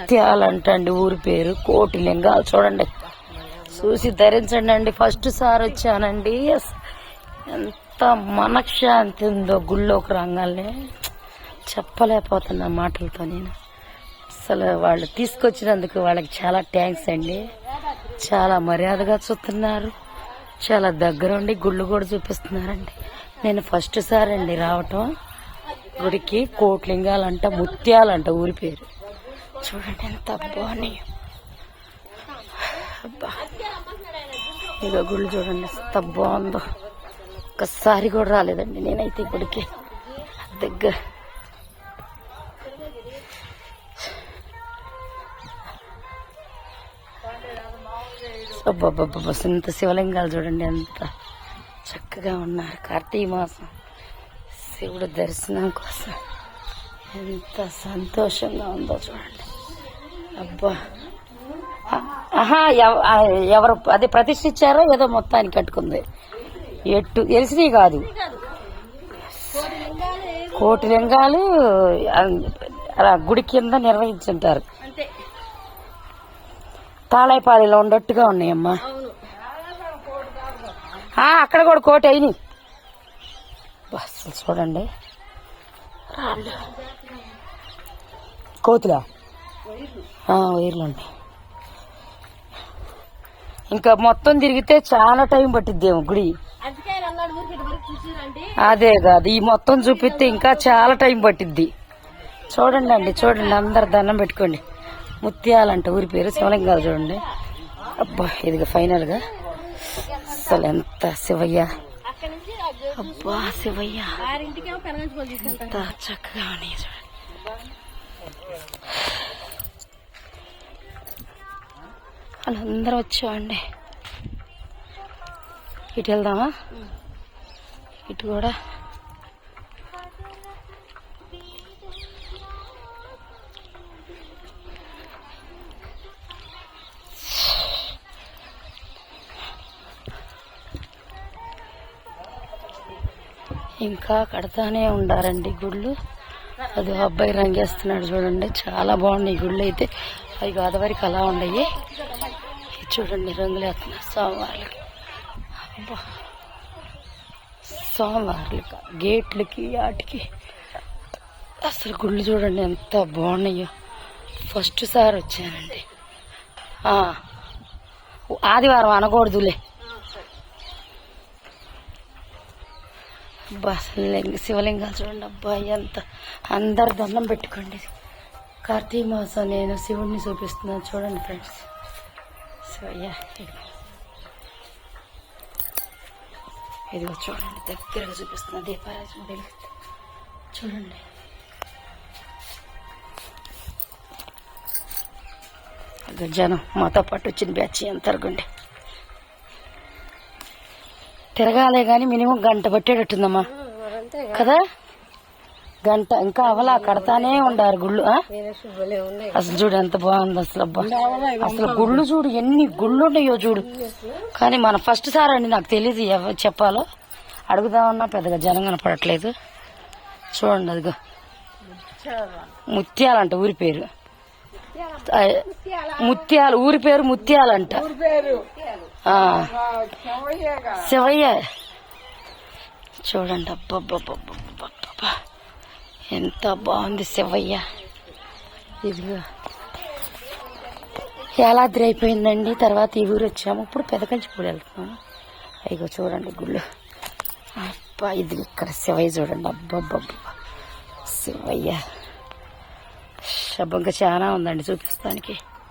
ముత్యాలంటండి ఊరి పేరు కోటి లింగాలు చూడండి. చూసి ధరించండి అండి ఫస్ట్ సార్ వచ్చానండి. ఎంత మనశ్శాంతి ఉందో గుళ్ళోకి రంగాల్ని చెప్పలేకపోతున్నా మాటలతో నేను. అసలు వాళ్ళు తీసుకొచ్చినందుకు వాళ్ళకి చాలా థ్యాంక్స్ అండి. చాలా మర్యాదగా చూస్తున్నారు. చాలా దగ్గరుండి గుళ్ళు కూడా చూపిస్తున్నారండి. నేను ఫస్ట్ సార్ అండి రావటం. గుడికి కోట్లింగాలంట ముత్యాలంట ఊరి పేరు. చూడండి ఎంత బాగున్నాయి అబ్బా. ఇక గుళ్ళు చూడండి ఎంత బాగుందో ఒక్కసారి కూడా రాలేదండి నేనైతే గుడికి దగ్గర అబ్బాబ్బాబ్బా ఇంత శివలింగాలు చూడండి ఎంత చక్కగా ఉన్నారు. కార్తీక మాసం. శివుడు దర్శనం కోసం ఎంత సంతోషంగా ఉందో చూడండి. అబ్బా. ఆహా ఎవరు అదే ప్రతిష్ఠించారో ఏదో మొత్తానికి కట్టుకుంది. ఎట్టు తెలిసినవి కాదు. కోటి లింగాలు అలా గుడి కింద నిర్వహించుంటారు. తాళాయిపాలిలో ఉండట్టుగా ఉన్నాయమ్మా. అక్కడ కూడా కోటి అయినాయి. అసలు చూడండి. రాళ్ళు కోతులా వైర్లు ఉన్నాయి ఇంకా మొత్తం తిరిగితే చాలా టైం పట్టిద్దేమో గుడి. అదే కాదు ఈ మొత్తం చూపిస్తే ఇంకా చాలా టైం పట్టిద్ది. చూడండి అండి చూడండి అందరు దండం పెట్టుకోండి. ముత్యాలంట ఊరి పేరు శివలింగాలు చూడండి. అబ్బా ఇదిగా ఫైనల్గా. అసలు ఎంత శివయ్య. అబ్బా శివయ్య. ఎంత చక్కగా ఉన్నాయి చూడండి వాళ్ళందరూ వచ్చామండి ఇటు వెళ్దామా? ఇటు కూడా. ఇంకా కడతానే ఉండారండి గుళ్ళు. అది అబ్బాయి రంగేస్తున్నాడు చూడండి. చాలా బాగున్నాయి గుళ్ళు అయితే. అవి గోదావరికి అలా ఉండయి. చూడండి రంగులు వేస్తున్నారు సోమవారాలకి అబ్బా! సోమవారాలకి గేట్లకి వాటికి అసలు గుళ్ళు చూడండి ఎంత బాగున్నాయో. ఫస్ట్ సారి వచ్చానండి. ఆదివారం అనకూడదులే. అబ్బా లింగ శివలింగాలు చూడండి అబ్బా ఎంత అందరు దండం పెట్టుకోండి. కార్తీక మాసం నేను శివుడిని చూపిస్తున్నాను చూడండి ఫ్రెండ్స్. శివయ్య ఇది ఇదిగో. చూడండి దగ్గరగా చూపిస్తున్నా దీపారాజన చూడండి. జనం మాతో పాటు వచ్చిన బ్యాచ్ ఎంత అరగండి తిరగాలే గాని మినిమం గంట పట్టేటట్టుందమ్మా. కదా? గంట ఇంకా అవలా కడతానే ఉండారు గుళ్ళు? అసలు చూడు ఎంత బాగుంది అసలు అబ్బా. అసలు గుళ్ళు చూడు ఎన్ని గుళ్ళు ఉన్నాయో చూడు. కానీ మన ఫస్ట్ సార్ అండి నాకు తెలియదు చెప్పాలో. అడుగుదామన్నా పెద్దగా జనం కనపడట్లేదు. చూడండి అదిగో. ముత్యాలంట ఊరి పేరు. ముత్యాలు. ఊరి పేరు ముత్యాలంట. శివయ్య చూడండి అబ్బబ్బబ్బబ్బబ్బబ్బా ఎంత బాగుంది శివయ్య. ఇదిగో. యాలాద్రి అయిపోయిందండి తర్వాత ఈ ఊరు వచ్చాము. ఇప్పుడు పెదకంచిపూడి వెళ్తున్నాము అయ్యో చూడండి గుళ్ళు. అబ్బా ఇది ఇక్కడ శివయ్య చూడండి అబ్బబ్బబ్బ శివయ్య. శబ్బంగా చాలా ఉందండి చూపిస్తానికి.